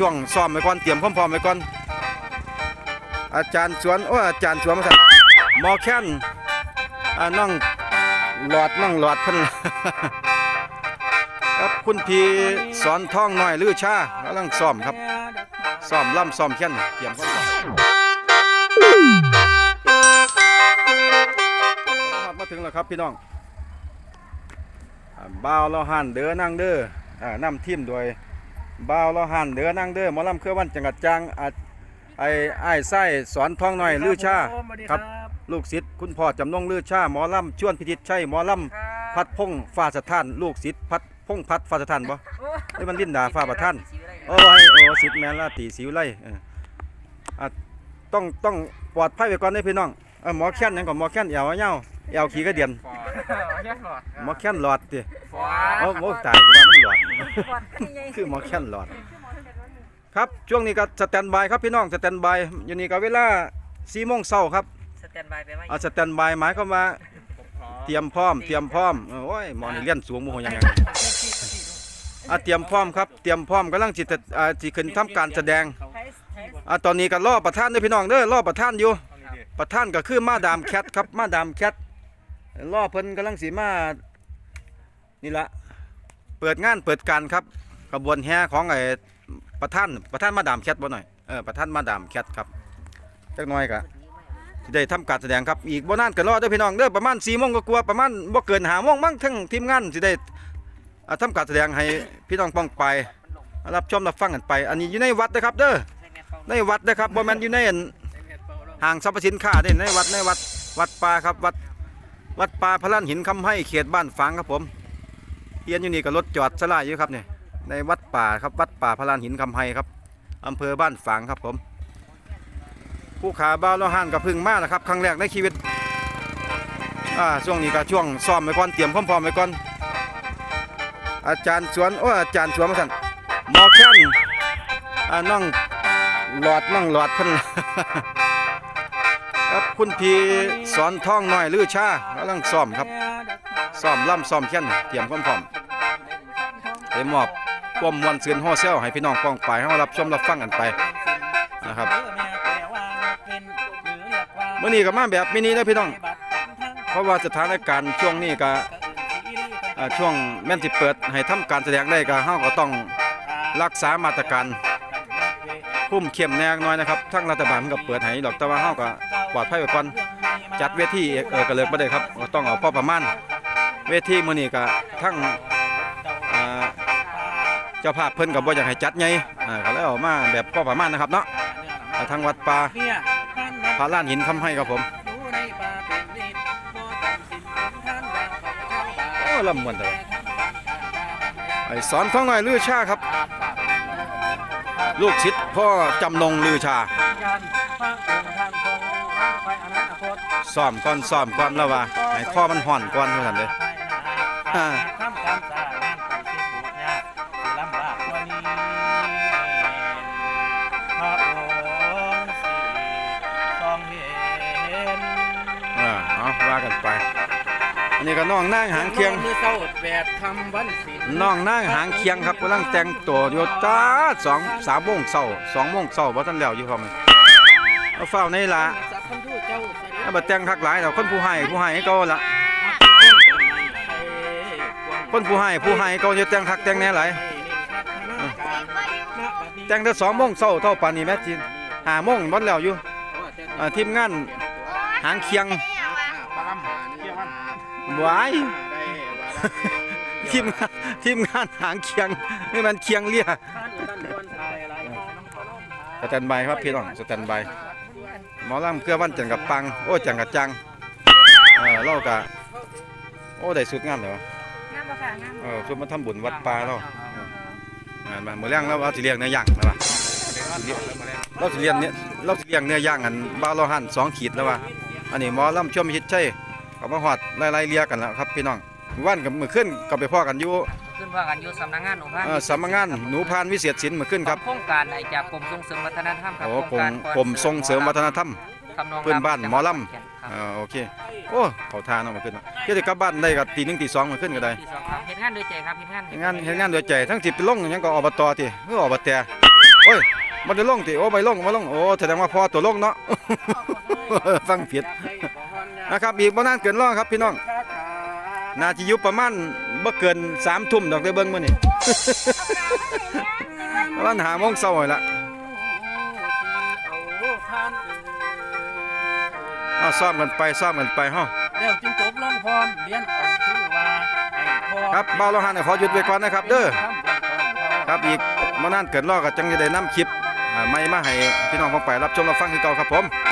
ช่วงซ้อมไว้ก่อนเตรียมความพร้อมไว้ก่อน อาจารย์สวนโอ้อาจารย์สวนมาสั่นหมอแค้นอ่าน้องหลอดน้องหลอดเพิ่นครับคุณพีสอนท่องหน้อยลือชากำลังซ้อมครับซ้อมล่ำซ้อมแค้นเตรียมความพร้อมมาถึงแล้วครับพี่น้องบ่าวเราหันเด้อนั่งเด้ออ่านำทีมโดย บ่าวเราหันเดือนั่งเด้อหมอลำเครือวันจังหวัดจังอาไอ้ไอ้ายไส้สอนท้องหน่อยลือชาครับ ลูกศิษย์คุณพ่อจำนงลือชาหมอลำชวนพิจิตรชัยหมอลำพัดพงฟ้าสถาน ลูกศิษย์พัดพงพัดฟ้าสถานบ่นี่มันลิ้นดาฟ้าประท่านโอ้ยโอ้ศิษย์แม่นละตีสิวไล่เอออะต้องต้องปลอดภัยไว้ก่อนเด้อพี่น้องเออหมอแค้นหยังก่อนหมอแค้นเอวเหี่ยวเอวขี้กระเดียนหมอแค้นหลอดติโอ้โหตายกูว่ามันหลอด คือหมอแค้นหลอด ครับช่วงนี้ก็สแตนบายครับพี่น้องสแตนบายอยู่นี่ก็เวลาสี่โมงเช้าครับสแตนบายไปไหมเอาสแตนบายหมายความว่าเตรียมพร้อม เตรียมพร้อมเออโอ้ยหมอนี่เลี้ยนสูงโมโหยังไงอะเตรียมพร้อมครับเตรียมพร้อมกำลังจิตอ่าจิขึ้นทำการแสดงอะตอนนี้ก็รอประธานเด้อพี่น้องเด้อรอประธานอยู่ ประธานก็คือมาดามแคทครับมาดามแคทรอเพิ่นกำลังสีมานี่ละ เปิดงานเปิดการครับขบวนแห่ของไอ้ประธานประธานมาดามแคทบ่หน่อยเออประธานมาดามแคทครับจักน่อยก็สิได้ทำการแสดงครับอีกบ่นานก็รอเด้อพี่น้องเด้อประมาณ4โมงก็กลัวประมาณบ่เกิน5โมงมั้งทั้งทีมงานสิได้อ่าทำการแสดงให้พี่น้องป้องไปรับชมรับฟังกันไป อันนี้อยู่ในวัดนะครับ เด้อในวัดนะครับบ่แม่นอยู่ในห้างสรรพสินค้าเนี่ยในวัดในวัดวัดป่าครับวัดวัดป่าพลันหินคำให้เขตบ้านฝางครับผม เฮียนอยู่นี่ก็รถจอดสลายอยู่ครับเนี่ยในวัดป่าครับวัดป่าพลันหินคำให้ครับอำเภอบ้านฝางครับผม ผู้ขาบ้าวละหันกับพึ่งมาแล้วครับ ครั้งแรกในชีวิตอ่าช่วงนี้ก็ช่วงซ้อมไว้ก่อนเตรียมความพร้อมไว้ก่อน อาจารย์สวนโอ้อาจารย์สวนมาสั่นหมอแค้นอ่าน้องหลอดน้องหลอดพิ่นครับคุณพีสอนท่องหน้อยลือชากำลังซ้อมครับซ้อมล่ำซ้อมแค้นเตรียมความพร้อม ไปมอบความมวลเสือนห่อเซลให้พี่น้องป้องไปให้มารับชมรับฟังกันไปนะครับเมื่อนี้ก็มาแบบมินินะพี่น้อง เพราะว่าสถานการณ์ช่วงนี้ก็ช่วงแม่นสิเปิดให้ทำการแสดงได้ก็เฮาก็ต้องรักษามาตรการคุ้มเข้มแนงน้อยนะครับทั้งรัฐบาลมันก็เปิดให้ดอกแต่ว่าเฮาก็ปลอดภัยไว้ก่อนจัดเวทีเออก็เลิกบ่ได้ครับก็ต้องเอาพอประมาณเวทีมื้อนี้ก็ทั้ง จ้าภาพเพิ่นก็บ่อยากให้จัดใหญ่อ่าก็เลยเอามาแบบพอประมาณนะครับเนาะอ่าทางวัดป่าพระลานหินคำให้ครับผมโอ้ลำมวนแต่ว่าไอ้สอนท้องหน้อยลือชาครับ ลูกศิษย์พ่อจำนงลือชาซ้อมก่อนซ้อมก่อนแล้วว่าให้ข้อมันห่อนก่อนเท่านั้นเลย อ่า ท ว่ากันไป อันนี้ก็น้องนางหางเคียงมือเศร้าแปดทำวันศีลน้องนางหางเคียงครับกำลังแต่งตัวอยู่ตาสองสามโมงเช้าสองโมงเช้าว่าท่านแล้วอยู่ครับเอาเฝ้าในละสัพพันธุเจ้าเสด็จเอามาแต่งคักหลายแล้วคนผู้ให้ผู้ให้ก็ละคนผู้ให้ผู้ให้ก็จะแต่งคักแต่งแหน่หลายแต่งแต่สองโมงเช้าเท่าปานนี้แม่จีนห้าโมงวันแล้วอยู่อ่าทีมงานหางเคียง หวายทีมงานทีมงานหางเคียงนี่มันเคียงเลียสแตนบายครับพี่น้องสแตนบายหมอลำเครือวันจันกับปัง โอ้จังกับจังเออเรากะโอ้ได้สุดงามเลยวะงามบ่ค่ะงามเออชุดมาทำบุญวัดป่าเรางานมาเมื่อเลี้ยงแล้วเราสิเลี้ยงเนื้อย่างนะวะเราสิเลี้ยงเนี่ยเราสิเลี้ยงเนื้อย่างอันบ้าเราหั่นสองขีดแล้ววะอันนี้หมอลำช่วมฮิตใช่ ก็มาหอดไล่ๆเลียกันแล้วครับพี่น้องวันกับมือขึ้นก็ไปพ่อกันอยู่ขึ้นว่ากันอยู่สำนักงานหนูพันเอ่อสำนักงานหนูพานวิเศษศิลป์มาขึ้นครับโครงการไอจากกรมส่งเสริมวัฒนธรรมครับโอ้โครงกรมการกรมส่งเสริมวัฒนธรรมทำนองเพื่อนบ้านหมอลำครับอ่าโอเคโอ้เขาทานเอามาขึ้นเพื่อจะกลับบ้านได้กับตีหนึ่งตีสองมาขึ้นก็ได้ที่สองครับเฮ็ดงานโดยใจครับเฮ็ดงานเฮ็ดงานเฮ็ดงานโดยใจทั้งจิตไปลงหยังก็อบตติเพื่ออบตโอ้ยมันได้ลงติโอ้ไปลงมาลงโอ้แสดงว่าพอตัวลงเนาะฟังผิด นะครับอีกบ่นานเกินรอครับพี่น้องน่าจะอยู่ประมาณบ่เกิน3ทุ่มดอกได้เบิ่งมื้อนี้ประมาณ5โมงเช้านี่ละเอาซ้อมกันไปซ้อมกันไปเฮาเดี๋ยวจึงจบลงพร้อมเรียนเอาชื่อว่าให้พ่อครับบ่าวโลหะเนี่ยขอหยุดไว้ก่อนนะครับ เด้อครับอีกบ่นานเกินรอก็จังจะได้นํคลิปอ่าใหม่มาให้พี่น้องฟังไปรับชมรับฟังคือเก่าครับผมเ